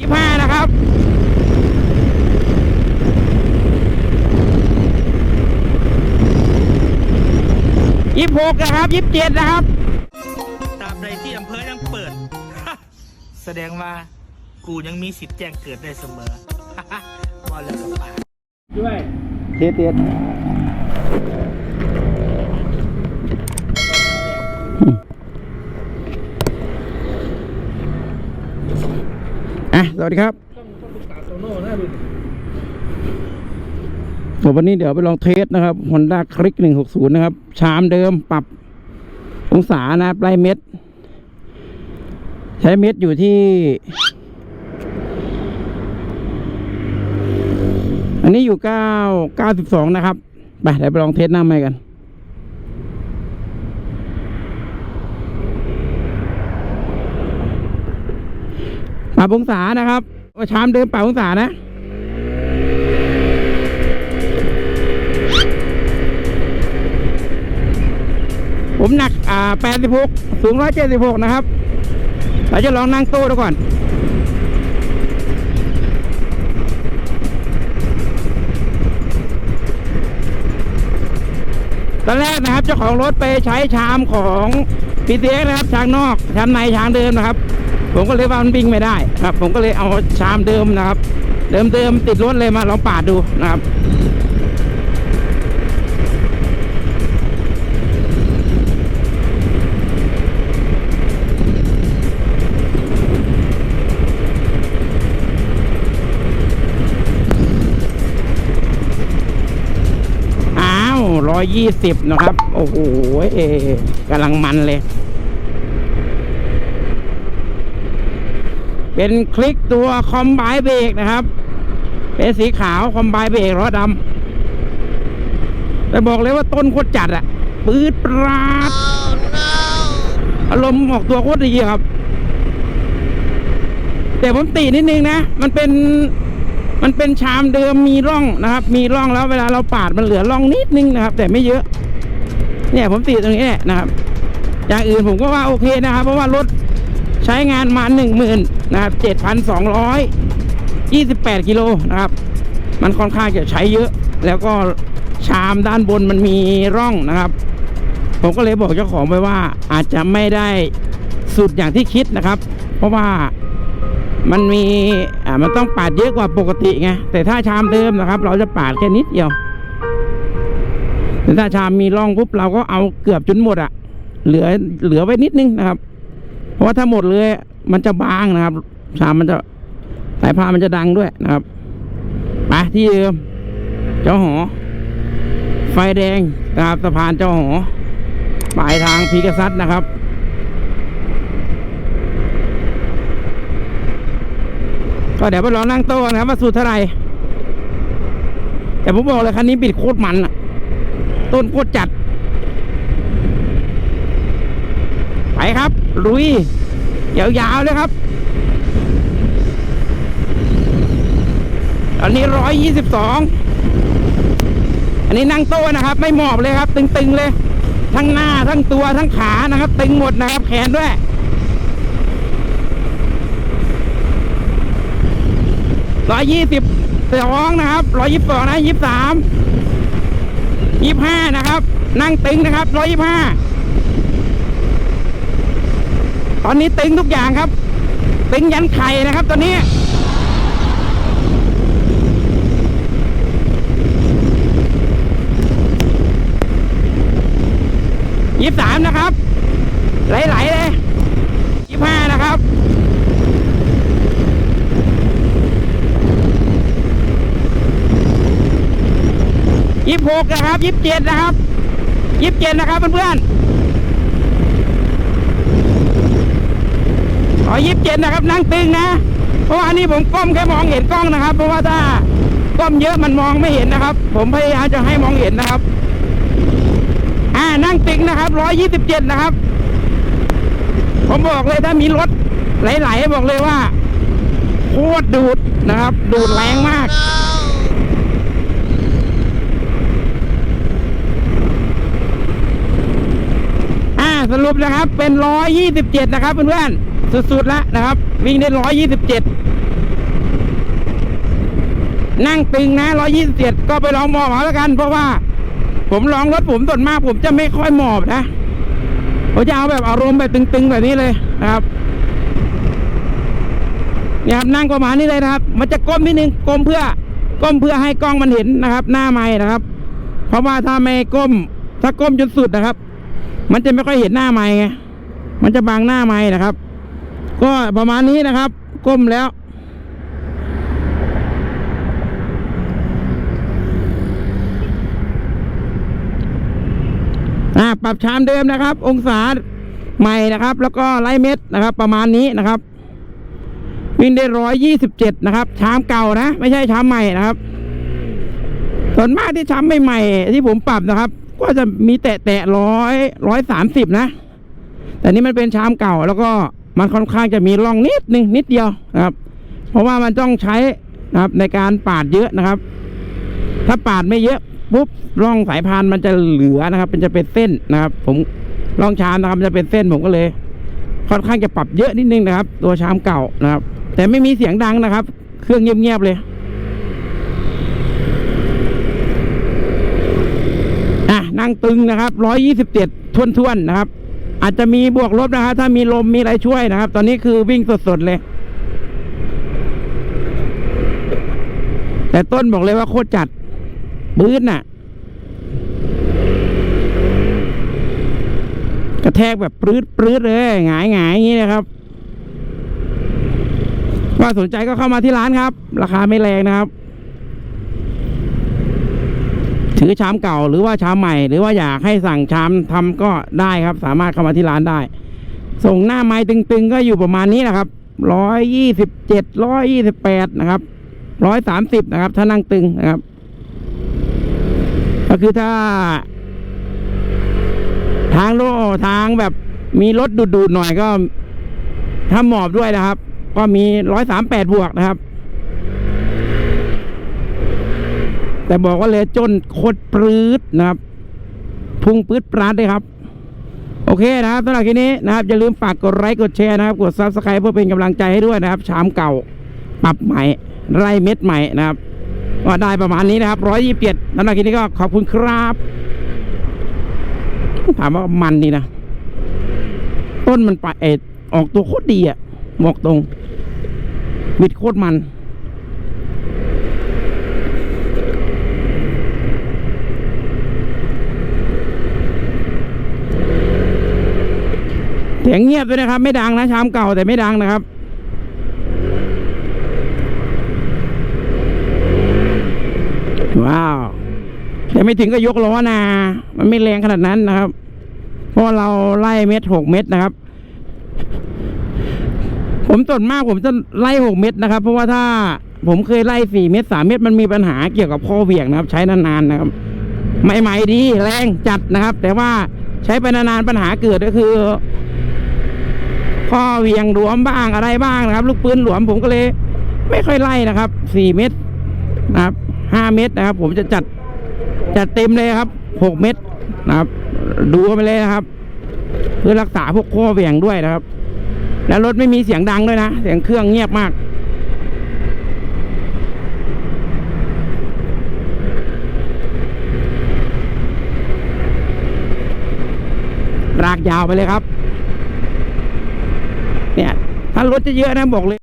ยี่ห้านะครับ ยี่หกนะครับยี่เจ็ดนะครับตราบใดที่อำเภอยังเปิด แสดงว่ากูยังมีสิทธิ์แจ้งเกิดได้เสมอว่าแล้วกับปากด้วยเทียดเทียด อะ ส วัสดีครับต้องต้องปรึกษาโตโน่นะดูเดี๋ยววันนี้เดี๋ยวไปลองเทสนะครับ Honda Click 160 นะครับ ชามเดิมปรับองศานะปลายเม็ด ใช้เม็ดอยู่ที่ อันนี้อยู่ 9 92 นะครับ ไปเดี๋ยวไปลองเทสหน้าใหม่กัน ปรับองศานะครับว่าชามเดิมปรับองศานะผมหนัก อ่า 86 สูง 176 นะครับ เราจะลองนั่งโต้ดูก่อน ตอนแรกนะครับ เจ้าของรถไปใช้ชามของพีเนะครับ ชางนอก ชามในชางเดิมนะครับ ผมก็เลยว่ามันวิ่งไม่ได้ครับ ผมก็เลยเอาชามเดิมนะครับ เดิมเดิมติดรถเลยมาลองปาดดูนะครับอ้าวร้อยยี่สิบนะครับ โอ้โหกำลังมันเลย เป็นคลิกตัวคอมไบเบรกนะครับ เป็นสีขาวคอมไบเบรกล้อดำแต่บอกเลยว่าต้นโคตรจัดอะปืดปราดอารมณ์ออกตัวโคตรดีครับ แต่ผมตีนิดนึงนะ มันเป็นมันเป็นชามเดิมมีร่องนะครับ มีร่องแล้วเวลาเราปาดมันเหลือร่องนิดนึงนะครับ แต่ไม่เยอะ เนี่ยผมตีตรงนี้แหละนะครับ อย่างอื่นผมก็ว่าโอเคนะครับ เพราะว่ารถ ใช้งานมาหนึ่งหมื่นนะครับเจ็ดพันสองร้อยยี่สิบแปดกิโลนะครับ มันค่อนข้างจะใช้เยอะ แล้วก็ชามด้านบนมันมีร่องนะครับ ผมก็เลยบอกเจ้าของไปว่าอาจจะไม่ได้สุดอย่างที่คิดนะครับ เพราะว่ามันมีอ่ามันต้องปาดเยอะกว่าปกติไงแต่ถ้าชามเดิมนะครับ เราจะปาดแค่นิดเดียวแต่ถ้าชามมีร่องปุ๊บเราก็เอาเกือบจนหมดอะเหลือเหลือไว้นิดนึงนะครับ เพราะว่าถ้าหมดเลย มันจะบางนะครับชามมันจะสายพานมันจะดังด้วยนะครับไปที่เดิมเจ้าหอ ไฟแดงนะครับสะพานเจ้าหอปลายทางพีกษัตริย์นะครับก็เดี๋ยวไปลองนั่งโต๊ะนะครับว่าสูตรเท่าไหร่แต่ผมบอกเลยคันนี้บิดโคตรมันอะต้นโคตรจัด ไปครับลุยยาวๆเลยครับตอนนี้ร้อยยี่สิบสองอันนี้นั่งโต๊ะนะครับ ไม่หมอบเลยครับ ตึงๆเลย ทั้งหน้าทั้งตัวทั้งขานะครับ ตึงหมดนะครับ แขนด้วยร้อยยี่สิบสองนะครับร้อยยี่สิบสองนะยี่สิบสามยี่สิบห้านะครับ นั่งตึงนะครับร้อยยี่สิบห้า ตอนนี้ตึงทุกอย่างครับตึงยันไข่นะครับ ตอนนี้ ยี่สามนะครับ ไหลๆเลยยี่ห้านะครับยี่สิบหกนะครับยี่สิบเจ็ดนะครับยี่สิบเจ็ดนะครับเพื่อนๆ อ๋อยี่สิบเจ็ดนะครับนั่งตึงนะ เพราะว่าอันนี้ผมก้มแค่มองเห็นกล้องนะครับ เพราะว่าถ้าก้มเยอะมันมองไม่เห็นนะครับ ผมพยายามจะให้มองเห็นนะครับ อ่านั่งตึงนะครับร้อยยี่สิบเจ็ดนะครับ ผมบอกเลยถ้ามีรถไหลๆบอกเลยว่าโคตรดูดนะครับ ดูดแรงมากอ่าสรุปนะครับเป็นร้อยยี่สิบเจ็ดนะครับเพื่อนๆ สุดๆแล้วนะครับ วิ่งได้ร้อยยี่สิบเจ็ดนั่งตึงนะร้อยี่สิบเจ็ดก็ไปลองหมอบเอาแล้วกัน เพราะว่า ผมลองรถผมส่วนมาก ผมจะไม่ค่อยหมอบนะผมจะเอาแบบอารมณ์แบบตึงๆแบบนี้เลยนะครับเนี่ยครับนั่งประมาณนี้เลยนะครับ มันจะก้มนิดนึงก้มเพื่อ ก้มเพื่อให้กล้องมันเห็นนะครับ หน้าไม้นะครับ เพราะว่าถ้าไม่ก้ม ถ้าก้มจนสุดนะครับ มันจะไม่ค่อยเห็นหน้าไม้ไงมันจะบังหน้าไม้นะครับ ก็ประมาณนี้นะครับ ก้มแล้ว อ่าปรับชามเดิมนะครับ องศาใหม่นะครับ แล้วก็ไล่เม็ดนะครับ ประมาณนี้นะครับ วิ่งได้ร้อยยี่สิบเจ็ดนะครับชามเก่านะ ไม่ใช่ชามใหม่นะครับส่วนมากที่ชามใหม่ๆที่ผมปรับนะครับ ก็จะมีแตะแตะร้อยร้อยสามสิบนะ แต่นี่มันเป็นชามเก่าแล้วก็ มันค่อนข้างจะมีร่องนิดนึงนิดเดียวนะครับ เพราะว่ามันต้องใช้นะครับในการปาดเยอะนะครับ ถ้าปาดไม่เยอะปุ๊บร่องสายพานมันจะเหลือนะครับ มันจะเป็นเส้นนะครับ ผมร่องชามนะครับมันจะเป็นเส้นผมก็เลย ค่อนข้างจะปรับเยอะนิดนึงนะครับ ตัวชามเก่านะครับ แต่ไม่มีเสียงดังนะครับ เครื่องเงียบๆเลยอะนั่งตึงนะครับร้อยยี่สิบเจ็ดทวนๆนะครับ อาจจะมีบวกลบนะครับถ้ามีลมมีอะไรช่วยนะครับ ตอนนี้คือวิ่งสดๆเลย แต่ต้นบอกเลยว่าโคตรจัดปื้ดน่ะ กระแทกแบบปรื้ดปรื้ดเลยหงายหงายอย่างนี้นะครับว่าสนใจก็เข้ามาที่ร้านครับ ราคาไม่แรงนะครับ ถือชามเก่าหรือว่าชามใหม่ หรือว่าอยากให้สั่งชามทำก็ได้ครับ สามารถเข้ามาที่ร้านได้ ส่งหน้าไม้ตึงๆ ก็อยู่ประมาณนี้นะครับร้อยยี่สิบเจ็ดร้อยยี่สิบแปดนะครับร้อยสามสิบนะครับ ถ้านั่งตึงนะครับ ก็คือถ้า ทางโลทางแบบมีรถดูดๆหน่อยก็ถ้าหมอบด้วยนะครับ ก็มีร้อยสามแปดบวกนะครับ แต่บอกว่าเลจนโคตรปรื้ดนะครับ พุ่งปื๊ดปราดเลยครับ โอเคนะครับสำหรับคลิปนี้นะครับอย่าลืมฝากกดไลค์กดแชร์นะครับ กดซับสไคร b ์เพื่อเป็นกำลังใจให้ด้วยนะครับ ชามเก่า ปรับใหม่ไร่เม็ดใหม่นะครับก็ได้ประมาณนี้นะครับร้อยยี่สิบเจ็ดสำหรับคลิปนี้ก็ขอบคุณครับ ถามว่ามันดีนะ ต้นมันไปเออออกตัวโคตรดีอะบอกตรงบิดโคตรมัน เสียงเงียบด้วยนะครับ ไม่ดังนะชามเก่าแต่ไม่ดังนะครับว้าวแต่ไม่ถึงก็ยกล้อนา มันไม่แรงขนาดนั้นนะครับ เพราะเราไล่เม็ดหกเม็ดนะครับ ผมส่วนมากผมจะไล่หกเม็ดนะครับ เพราะว่าถ้าผมเคยไล่สี่เม็ดสามเม็ดมันมีปัญหาเกี่ยวกับข้อเหวี่ยงนะครับ ใช้นานๆนะครับใหม่ๆดีแรงจัดนะครับ แต่ว่าใช้ไปนานๆปัญหาเกิดก็คือ ข้อเหวี่ยงหลวมบ้างอะไรบ้างนะครับ ลูกปืนหลวมผมก็เลย ไม่ค่อยไล่นะครับสี่เม็ดนะครับห้าเม็ดนะครับ ผมจะจัดจัดเต็มเลยครับหกเม็ดนะครับ ดูไปเลยนะครับ เพื่อรักษาพวกข้อเหวี่ยงด้วยนะครับ แล้วรถไม่มีเสียงดังด้วยนะเสียงเครื่องเงียบมากรากยาวไปเลยครับ เนี่ยถ้ารถจะเยอะนะบอกเลย